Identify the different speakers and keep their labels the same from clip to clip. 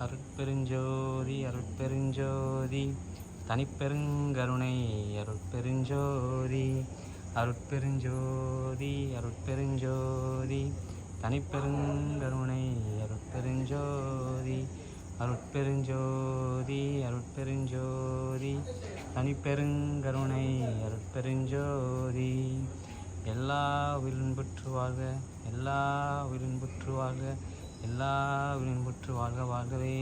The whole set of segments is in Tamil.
Speaker 1: அருட்பெருஞ்சோதி அருட்பெருஞ்சோதி. தனிப்பெருங்கருணை அருட்பெருஞ்சோதி. அருட்பெருஞ்சோதி அருட்பெருஞ்சோதி. தனிப்பெருங்கருணை அருட்பெருஞ்சோதி. அருட்பெருஞ்சோதி அருட்பெருஞ்சோதி. தனிப்பெருங்கருணை அருட்பெருஞ்சோதி. எல்லா உயிரின்புற்று வாழ்க எல்லா உயிரின்புற்று வாழ்க. எல்லா உயிரின்புற்று வாழ்க வாழ்கவே.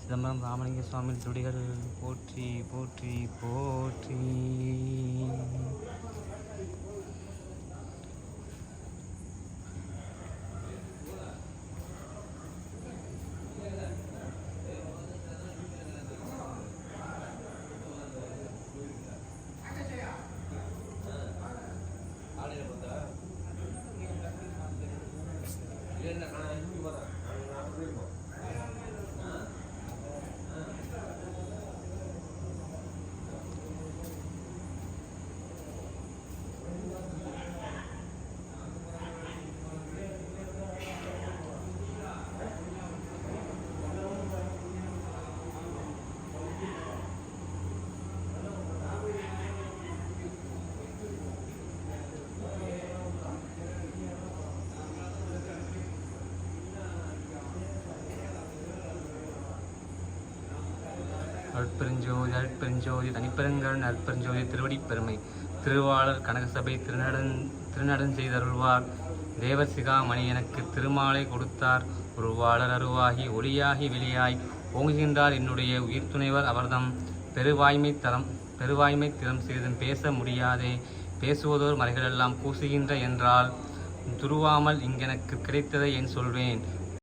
Speaker 1: சிதம்பரம் ராமலிங்க சுவாமி துடிகள் போற்றி போற்றி போற்றி. என்ன நான் இன்னும் வரேன். அருட்பெருஞ்சோதி அற்பெருஞ்சோதி தனிப்பெருங்கருண் அருட்பெருஞ்சோதி திருவடி பெருமை திருவாளர் கனகசபை திருநடன் திருநடன் செய்தருள்வார். தேவசிகாமணி எனக்கு திருமாலை கொடுத்தார். உருவாளர் அருவாகி ஒளியாகி வெளியாய். ஓங்குகின்றார் என்னுடைய உயிர் துணைவர் அவர்தம். பெருவாய்மை தரம் பெருவாய்மை திறம் சிறிதும் பேச முடியாதே. பேசுவதோர் மறைகளெல்லாம் கூசுகின்ற என்றால் துருவாமல் இங்கெனக்கு கிடைத்ததை என் சொல்வேன்?